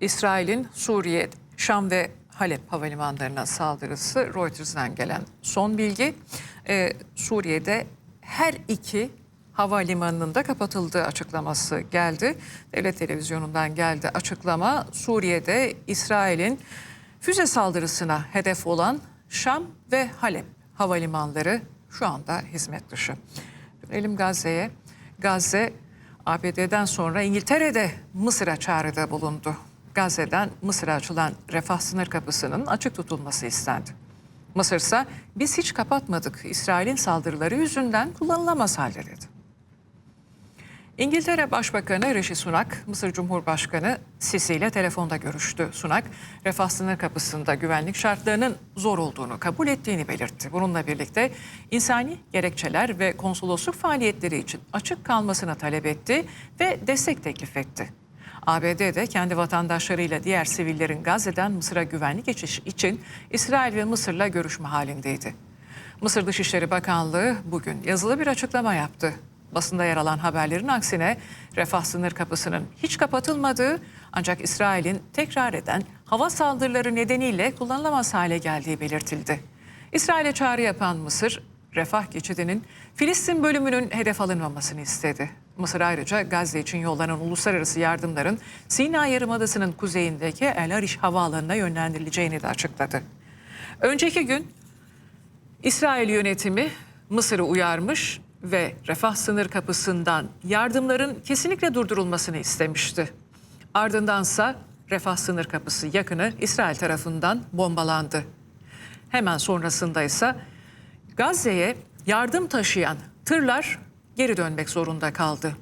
İsrail'in Suriye, Şam ve Halep havalimanlarına saldırısı Reuters'dan gelen son bilgi. Ee, Suriye'de her iki havalimanının da kapatıldığı açıklaması geldi. Devlet televizyonundan geldi açıklama. Suriye'de İsrail'in füze saldırısına hedef olan Şam ve Halep havalimanları şu anda hizmet dışı. Dönelim Gazze'ye. Gazze ABD'den sonra İngiltere'de Mısır'a çağrıda bulundu. Gazze'den Mısır'a açılan refah sınır kapısının açık tutulması istendi. Mısır ise biz hiç kapatmadık. İsrail'in saldırıları yüzünden kullanılamaz halde dedi. İngiltere Başbakanı Rishi Sunak, Mısır Cumhurbaşkanı Sisi ile telefonda görüştü. Sunak, refah sınır kapısında güvenlik şartlarının zor olduğunu kabul ettiğini belirtti. Bununla birlikte insani gerekçeler ve konsolosluk faaliyetleri için açık kalmasını talep etti ve destek teklif etti. ABD de kendi vatandaşlarıyla diğer sivillerin Gazze'den Mısır'a güvenlik geçiş için İsrail ve Mısır'la görüşme halindeydi. Mısır Dışişleri Bakanlığı bugün yazılı bir açıklama yaptı. Basında yer alan haberlerin aksine refah sınır kapısının hiç kapatılmadığı ancak İsrail'in tekrar eden hava saldırıları nedeniyle kullanılamaz hale geldiği belirtildi. İsrail'e çağrı yapan Mısır, refah geçidinin Filistin bölümünün hedef alınmamasını istedi. Mısır ayrıca Gazze için yollanan uluslararası yardımların Sina Yarımadası'nın kuzeyindeki El Arish havaalanına yönlendirileceğini de açıkladı. Önceki gün İsrail yönetimi Mısır'ı uyarmış ve refah sınır kapısından yardımların kesinlikle durdurulmasını istemişti. Ardındansa refah sınır kapısı yakını İsrail tarafından bombalandı. Hemen sonrasında ise Gazze'ye yardım taşıyan tırlar geri dönmek zorunda kaldı.